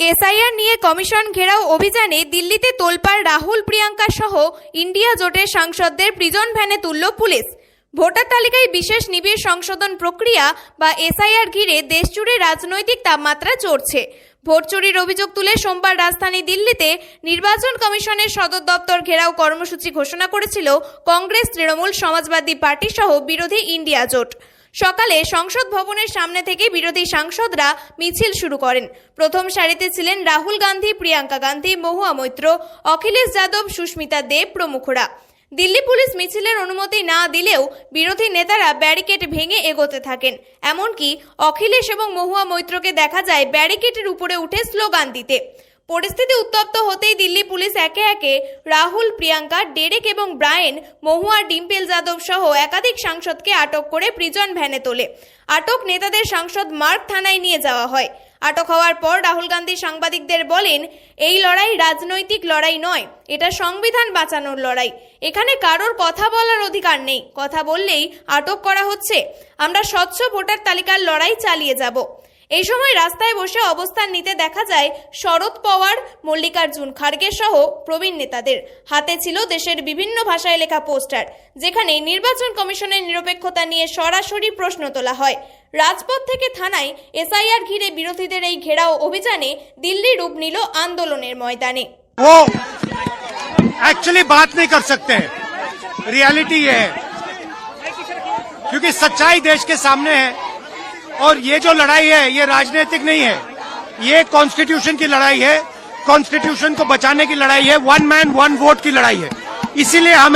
SIR নিয়ে commission ঘেরাও অভিযানে দিল্লিতে তোলপাড় রাহুল প্রিয়াঙ্কা সহ ইন্ডিয়া জোটের সাংসদদের প্রিজন ভ্যানে তুলল পুলিশ। ভোটার তালিকায় বিশেষ নিবিড় সংশোধন প্রক্রিয়া বা এসআইআর ঘিরে দেশজুড়ে রাজনৈতিক তাপমাত্রা চড়ছে। ভোট চুরির অভিযোগ তুলে সোমবার রাজধানী দিল্লিতে নির্বাচন কমিশনের সদর দপ্তর ঘেরাও কর্মসূচি ঘোষণা করেছিল কংগ্রেস, তৃণমূল, সমাজবাদী পার্টি সহ বিরোধী ইন্ডিয়া জোট। সকালে সংসদ ভবনের সামনে থেকে বিরোধী সাংসদরা মিছিল শুরু করেন। প্রথম সারিতে ছিলেন রাহুল গান্ধী, প্রিয়াঙ্কা গান্ধী, মহুয়া মৈত্র, অখিলেশ যাদব, সুস্মিতা দেব প্রমুখরা। দিল্লি পুলিশ মিছিলের অনুমতি না দিলেও বিরোধী নেতারা ব্যারিকেড ভেঙে এগোতে থাকেন। এমনকি অখিলেশ এবং মহুয়া মৈত্রকে দেখা যায় ব্যারিকেডের উপরে উঠে স্লোগান দিতে। পরিস্থিতি উত্তপ্ত হতেই দিল্লি পুলিশ একে একে রাহুল, প্রিয়াঙ্কা, ডেরেক এবং ব্রায়েন, মহুয়া, ডিম্পেল যাদব সহ একাধিক সাংসদকে আটক করে প্রিজন ভ্যানে তোলে। আটক নেতাদের সাংসদ মার্ক থানায় নিয়ে যাওয়া হয়। আটক হওয়ার পর রাহুল গান্ধী সাংবাদিকদের বলেন, এই লড়াই রাজনৈতিক লড়াই নয়, এটা সংবিধান বাঁচানোর লড়াই। এখানে কারোর কথা বলার অধিকার নেই। কথা বললেই আটক করা হচ্ছে। আমরা স্বচ্ছ ভোটার তালিকার লড়াই চালিয়ে যাব। এই সময় রাস্তায় বসে অবস্থান নিতে দেখা যায় শরদ পাওয়ার মল্লিকার্জুন খাড়গে সহ প্রবীণ নেতাদের হাতে ছিল দেশের বিভিন্ন ভাষায় লেখা পোস্টার যেখানে নির্বাচন কমিশনের নিরপেক্ষতা নিয়ে সরাসরি প্রশ্ন তোলা হয় রাজপথ থেকে থানায় এসআইআর ঘিরে বিরোধীদের এই ঘেরাও অভিযানে দিল্লি রূপ নিল আন্দোলনের ময়দানে वो एक्चुअली बात नहीं कर सकते रियलिटी ये है क्योंकि सच्चाई देश के सामने है और ये जो लड़ाई है, ये राजनीतिक नहीं है। ये कॉन्स्टिट्यूशन की लड़ाई है। कॉन्स्टिट्यूशन को बचाने की लड़ाई है। वन मैन वन वोट की लड़ाई है। इसीलिए हमें